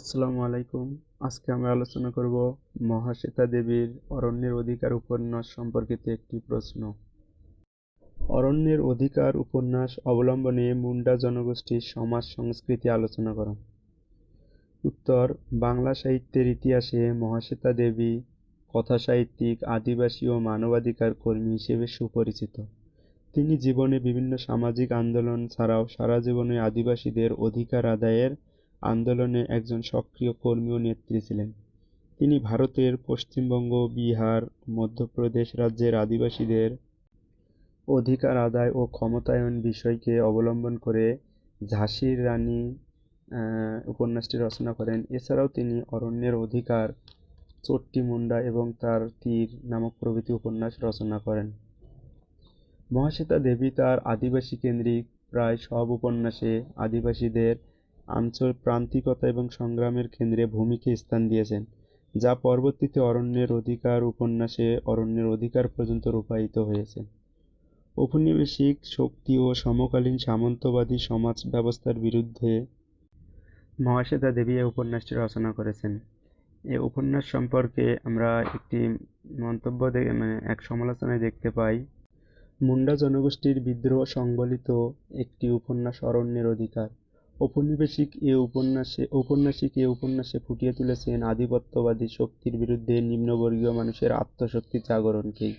আসসালামু আলাইকুম। আজকে আমরা আলোচনা করব মহাশ্বেতা দেবীর অরণ্যের অধিকার উপন্যাস সম্পর্কিত একটি প্রশ্ন। অরণ্যের অধিকার উপন্যাস অবলম্বনে মুন্ডা জনগোষ্ঠীর সমাজ সংস্কৃতি আলোচনা করা। উত্তর, বাংলা সাহিত্যের ইতিহাসে মহাশ্বেতা দেবী কথা সাহিত্যিক, আদিবাসী ও মানবাধিকার কর্মী হিসেবে সুপরিচিত। তিনি জীবনে বিভিন্ন সামাজিক আন্দোলন ছাড়াও সারা জীবনে আদিবাসীদের অধিকার আদায়ের আন্দোলনে একজন সক্রিয় কর্মী ও নেত্রী ছিলেন। তিনি ভারতের পশ্চিমবঙ্গ, বিহার, মধ্যপ্রদেশ রাজ্যের আদিবাসীদের অধিকার আদায় ও ক্ষমতায়ন বিষয়কে অবলম্বন করে ঝাঁসির রানী উপন্যাসটি রচনা করেন। এছাড়াও তিনি অরণ্যের অধিকার, চট্টি মুন্ডা এবং তার তীর নামক প্রভৃতি উপন্যাস রচনা করেন। মহাশ্বেতা দেবী তার আদিবাসী কেন্দ্রিক প্রায় সব উপন্যাসে আদিবাসীদের আঞ্চল প্রান্তিকতা এবং সংগ্রামের কেন্দ্রে ভূমিকে স্থান দিয়েছেন, যা পরবর্তীতে অরণ্যের অধিকার উপন্যাসে অরণ্যের অধিকার পর্যন্ত রূপায়িত হয়েছে। ঔপনিবেশিক শক্তি ও সমকালীন সামন্তবাদী সমাজ ব্যবস্থার বিরুদ্ধে মহাশ্বেতা দেবী এই উপন্যাসটি রচনা করেছেন। এ উপন্যাস সম্পর্কে আমরা একটি মন্তব্য মানে এক সমালোচনায় দেখতে পাই, মুন্ডা জনগোষ্ঠীর বিদ্রোহ সংবলিত একটি উপন্যাস অরণ্যের অধিকার। ঔপনিবেশিক এ উপন্যাসে, ঔপন্যাসিক এ উপন্যাসে ফুটিয়ে তুলেছেন আধিপত্যবাদী শক্তির বিরুদ্ধে নিম্নবর্গীয় মানুষের আত্মশক্তি জাগরণকেই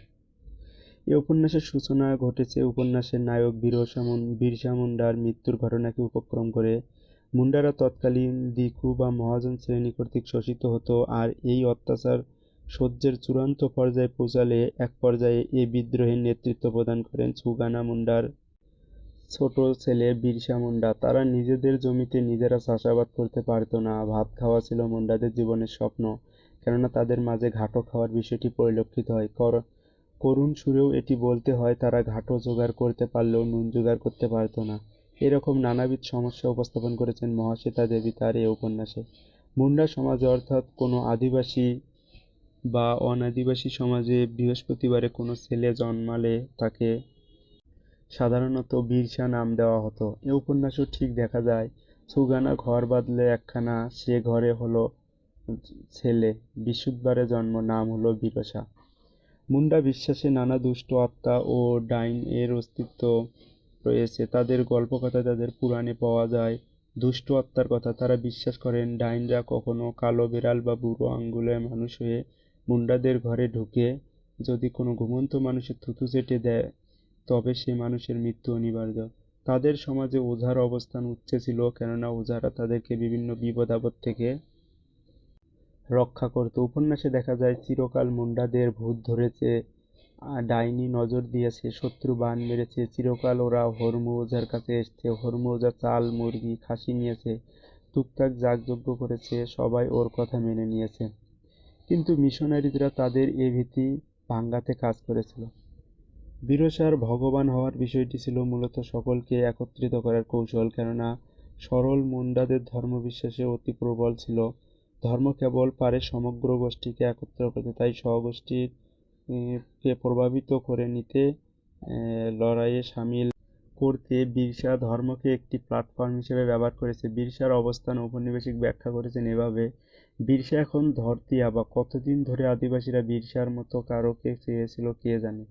এ উপন্যাসের সূচনা ঘটেছে উপন্যাসের নায়ক বিরসা বীরসা মুন্ডার মৃত্যুর ঘটনাকে উপক্রম করে মুন্ডারা তৎকালীন দিকু বা মহাজন শ্রেণি কর্তৃক শোষিত হতো আর এই অত্যাচার সহ্যের চূড়ান্ত পর্যায়ে পৌঁছালে এক পর্যায়ে এ বিদ্রোহের নেতৃত্ব প্রদান করেন সুগানা মুন্ডার ছোট ছেলে বিরসা মুন্ডা, তারা নিজেদের জমিতে নিজেরা চাষাবাদ করতে পারত না, ভাত খাওয়া ছিল মুন্ডাদের জীবনের স্বপ্ন, কেননা তাদের মাঝে ঘাটো খাওয়ার বিষয়টি পরিলক্ষিত হয়। কর, করুণ সুরেও এটি বলতে হয়, তারা ঘাটো জোগাড় করতে পারলেও নুন জোগাড় করতে পারত না। এরকম নানাবিধ সমস্যা উপস্থাপন করেছেন মহাশ্বেতা দেবী তার এই উপন্যাসে। মুন্ডা সমাজ অর্থাৎ কোনো আদিবাসী বা অনাদিবাসী সমাজে বৃহস্পতিবারে কোনো ছেলে জন্মালে তাকে সাধারণত বিরসা নাম দেওয়া হতো। এ উপন্যাসও ঠিক দেখা যায়। সুগানা ঘর বাঁধলে একখানা, সে ঘরে হলো ছেলে। বিশুদ্ধবারে জন্ম, নাম হলো বিরসা। মুন্ডা বিশ্বাসে নানা দুষ্ট আত্মা ও ডাইন এর অস্তিত্ব রয়েছে। তাদের গল্পকথা তাদের পুরাণে পাওয়া যায়। দুষ্ট আত্মার কথা তারা বিশ্বাস করেন, ডাইনরা কখনো কালো বিড়াল বা বুড়ো আঙ্গুলের মানুষ হয়ে মুন্ডাদের ঘরে ঢুকে যদি কোনো ঘুমন্ত মানুষের থুতু চেটে দেয় তবে সে মানুষের মৃত্যু অনিবার্য। তাদের সমাজে ওঝার অবস্থান উচ্চে ছিল, কেননা ওঝারা তাদেরকে বিভিন্ন বিপদ আপদ থেকে রক্ষা করত। উপন্যাসে দেখা যায়, চিরকাল মুন্ডাদের ভূত ধরেছে ডাইনি নজর দিয়েছে, শত্রু বান মেরেছে, চিরকাল ওরা হরমু ওঝার কাছে এসছে, হরমু ওঝা চাল, মুরগি, খাসি নিয়েছে, টুকটাক যাগযজ্ঞ করেছে, সবাই ওর কথা মেনে নিয়েছে। কিন্তু মিশনারিজরা তাদের এ ভীতি ভাঙ্গাতে কাজ করেছিল। বিরসার ভগবান হওয়ার বিষয়টি ছিল মূলত সকলকে একত্রিত করার কৌশল, কেননা সরল মুন্ডাদের ধর্মবিশ্বাসে অতি প্রবল ছিল। ধর্ম কেবল পারে সমগ্র গোষ্ঠীকে একত্র করতে, তাই স্বগোষ্ঠীর কে প্রভাবিত করে নিতে লড়াইয়ে সামিল করতে বিরসা ধর্মকে একটি প্ল্যাটফর্ম হিসেবে ব্যবহার করেছে। বিরসার অবস্থান ঔপনিবেশিক ব্যাখ্যা করেছেন এভাবে, বিরসা এখন ধরতিয়া বা কতদিন ধরে আদিবাসীরা বিরসার মতো কারোকে চেয়েছিল কে জানে?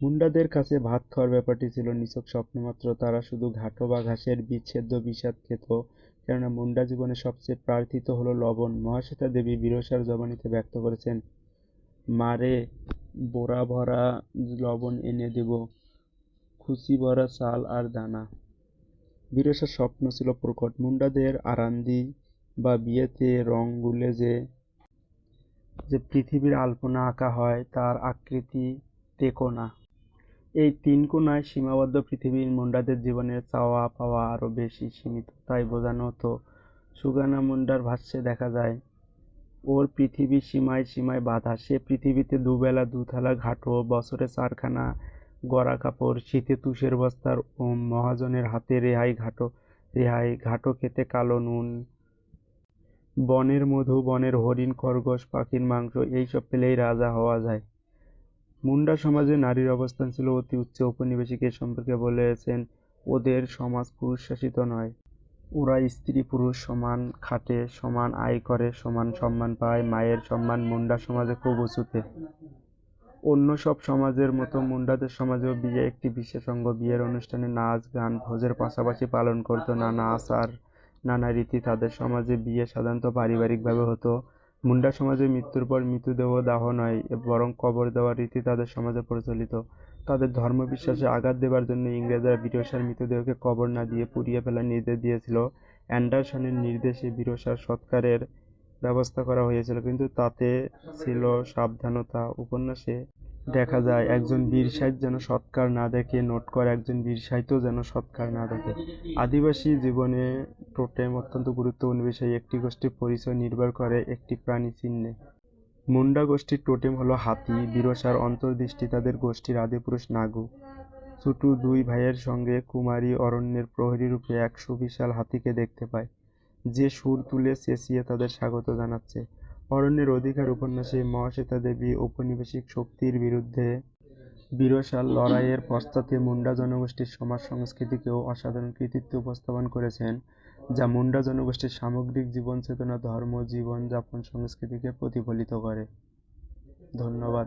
মুন্ডাদের কাছে ভাত খাওয়ার ব্যাপারটি ছিল নিছক স্বপ্নমাত্র তারা শুধু ঘাটো বা ঘাসের বিচ্ছেদ্য বিষাদ খেত, কেননা মুন্ডা জীবনে সবচেয়ে প্রার্থিত হলো লবণ। মহাশ্বেতা দেবী বিরসার জবানিতে ব্যক্ত করেছেন, মারে বোরা ভরা লবণ এনে দেব, খুশি ভরা চাল আর দানা। বিরসার স্বপ্ন ছিল প্রকট। মুন্ডাদের আরান্দি বা বিয়েতে রং গুলে যে যে পৃথিবীর আলপনা আঁকা হয়, তার আকৃতি তেকোনা এই তিন কোণায় সীমাবদ্ধ পৃথিবীর মুন্ডাদের জীবনের চাওয়া পাওয়া আরও বেশি সীমিত, তাই বোঝানো হতো সুগানা মুন্ডার ভাষ্যে দেখা যায়, ওর পৃথিবী সীমায় সীমায় বাধা। সে পৃথিবীতে দুবেলা, দুথালা ঘাটো, বছরে চারখানা গড়া কাপড়, শীতে তুষের বস্তার ও মহাজনের হাতে রেহাই ঘাটো রেহাই ঘাটো খেতে কালো নুন, বনের মধু, বনের হরিণ, খরগোশ, পাখির মাংস, এইসব পেলেই রাজা হওয়া যায়। মুন্ডা সমাজে নারীর অবস্থান ছিল অতি উচ্চ। ঔপনিবেশিক এ সম্পর্কে বলেছেন, ওদের সমাজ পুরুষ শাসিত নয়। ওরা স্ত্রী, পুরুষ, সমান খাটে, সমান আয় করে, সমান সম্মান পায়। মায়ের সম্মান মুন্ডা সমাজে খুব উঁচুতে। অন্য সব সমাজের মতো মুন্ডাদের সমাজেও বিয়ে একটি বিশেষ অঙ্গ বিয়ের অনুষ্ঠানে নাচ, গান, ভোজের পাশাপাশি পালন করতো। নানা আচার, নানা রীতি তাদের সমাজে বিয়ে সাধারণত পারিবারিকভাবে হতো। মুন্ডা সমাজে মৃত্যুর পর মৃতদেহ দাহ নয়, বরং কবর দেওয়ার রীতি তাদের সমাজে প্রচলিত। তাদের ধর্ম বিশ্বাসে আঘাত দেবার জন্য ইংরেজরা বিরসার মৃতদেহকে কবর না দিয়ে পুড়িয়ে ফেলার নির্দেশ দিয়েছিল। অ্যান্ডারসনের নির্দেশে বিরসার সৎকারের ব্যবস্থা করা হয়েছিল, কিন্তু তাতে ছিল সাবধানতা। উপন্যাসে দেখা যায় একজন বীর সাহিত্য যেন সৎকার না দেখে নোট করে একজন বীর সাহিত্য যেন সৎকার না দেখে। আদিবাসী জীবনে টোটেম অত্যন্ত গুরুত্বপূর্ণ বিষয়, একটি গোষ্ঠীর পরিচয় নির্ভর করে একটি প্রাণী চিহ্নে। মুন্ডা গোষ্ঠীর টোটেম হলো হাতি, বিরসার অন্তর্দৃষ্টি তাদের গোষ্ঠীর আদিপুরুষ নাগু। ছুটু দুই ভাইয়ের সঙ্গে কুমারী অরণ্যের প্রহরী রূপে এক সুবিশাল হাতিকে দেখতে পায়। যে সুর তুলে চেঁচিয়ে তাদের স্বাগত জানাচ্ছে। অরণ্যের অধিকার উপন্যাসে মহাশ্বেতা দেবী ঔপনিবেশিক শক্তির বিরুদ্ধে বিরশাল লড়াইয়ের পশ্চাতে মুন্ডা জনগোষ্ঠীর সমাজ সংস্কৃতিকেও অসাধারণ কৃতিত্ব উপস্থাপন করেছেন, যা মুন্ডা জনগোষ্ঠীর সামগ্রিক জীবন চেতনা ধর্ম, জীবনযাপন, সংস্কৃতিকে প্রতিফলিত করে। ধন্যবাদ।